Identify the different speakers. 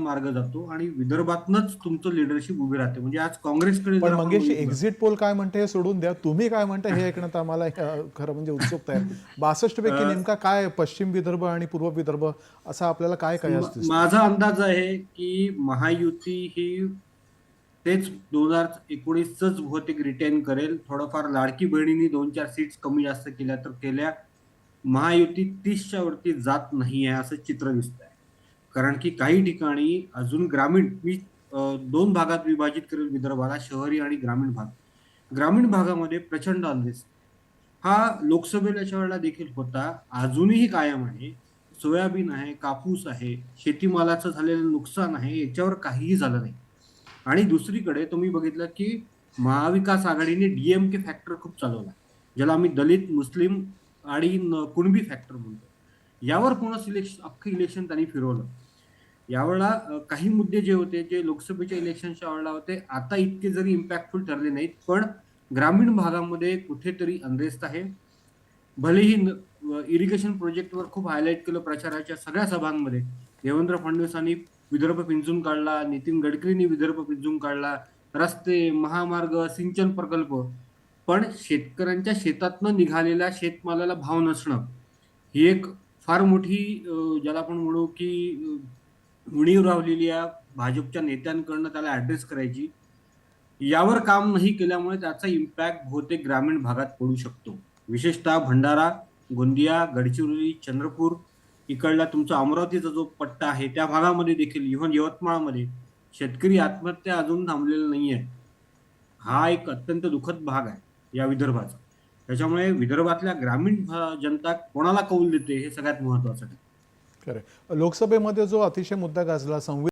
Speaker 1: मार्ग जातो आणि विदर्भातनच तुमचं लिडरशिप उभी राहते. म्हणजे आज काँग्रेसकडे
Speaker 2: मंगेश एक्झिट पोल काय म्हणते हे सोडून द्या. तुम्ही काय म्हणता हे ऐकण्यात आम्हाला खरं म्हणजे उत्सुकता आहे. बासष्ट पैकी नेमका काय पश्चिम विदर्भ आणि पूर्व विदर्भ असा आपल्याला काय काय असते?
Speaker 1: माझा अंदाज आहे की महायुती ही तेच दोन हजार एकोणीसच बहुतेक रिटेन करेल. थोडंफार लाडकी बहिणींनी दोन चार सीट्स कमी जास्त केल्या तर केल्या. महायुती तीसच्या वरती जात नाही आहे असं चित्र दिसत आहे कारण की काही ठिकाणी अजून ग्रामीण मी दोन भागात विभाजित करेल विदर्भाला शहरी आणि ग्रामीण भाग. ग्रामीण भागामध्ये प्रचंड अंदेस हा लोकसभेच्या वेळेला देखील होता. अजूनही कायम आहे. सोयाबीन आहे कापूस आहे शेतीमालाचं झालेलं नुकसान आहे याच्यावर काहीही झालं नाही. आणि दुसरीकडे तुम्ही बघितलं की महाविकास आघाडीने डीएमके फॅक्टर खूप चालवला. ज्याला आम्ही दलित मुस्लिम आणि न- कुणबी फॅक्टर म्हणतो. यावर पूर्ण सिलेक्शन अख्खं इलेक्शन त्यांनी फिरवलं. यावेळेला काही मुद्दे जे होते जे लोकसभेच्या इलेक्शनच्या वेळेला होते आता इतके जरी इम्पॅक्टफुल ठरले नाहीत पण ग्रामीण भागामध्ये कुठेतरी अनरेस्ट आहे. भलेही इरिगेशन प्रोजेक्टवर खूप हायलाईट केलं प्रचाराच्या सगळ्या सभांमध्ये. देवेंद्र फडणवीसांनी विदर्भ पिंजून काढला नितीन गडकरींनी विदर्भ पिंजून काढला रस्ते महामार्ग सिंचन प्रकल्प. पण शेतकऱ्यांच्या शेतातनं निघालेल्या शेतमालाला भाव नसणं ही एक फार मोठी ज्याला आपण म्हणू की अ, उणीव राहिलेली या भाजपच्या नेत्यांकडनं त्याला ऍड्रेस करायची. यावर काम नाही केल्यामुळे त्याचा इम्पॅक्ट बहुतेक ग्रामीण भागात पडू शकतो. विशेषतः भंडारा गोंदिया गडचिरोली चंद्रपूर इकडला तुमचा अमरावतीचा जो पट्टा आहे त्या भागामध्ये देखील इव्हन यवतमाळमध्ये शेतकरी आत्महत्या अजून थांबलेला नाही आहे हा एक अत्यंत दुःखद भाग आहे या विदर्भाचा. त्याच्यामुळे विदर्भातल्या ग्रामीण भा- जनता कोणाला कौल देते हे सगळ्यात महत्वाचं आहे
Speaker 2: खरं लोकसभेमध्ये जो अतिशय मुद्दा गाजला संविधान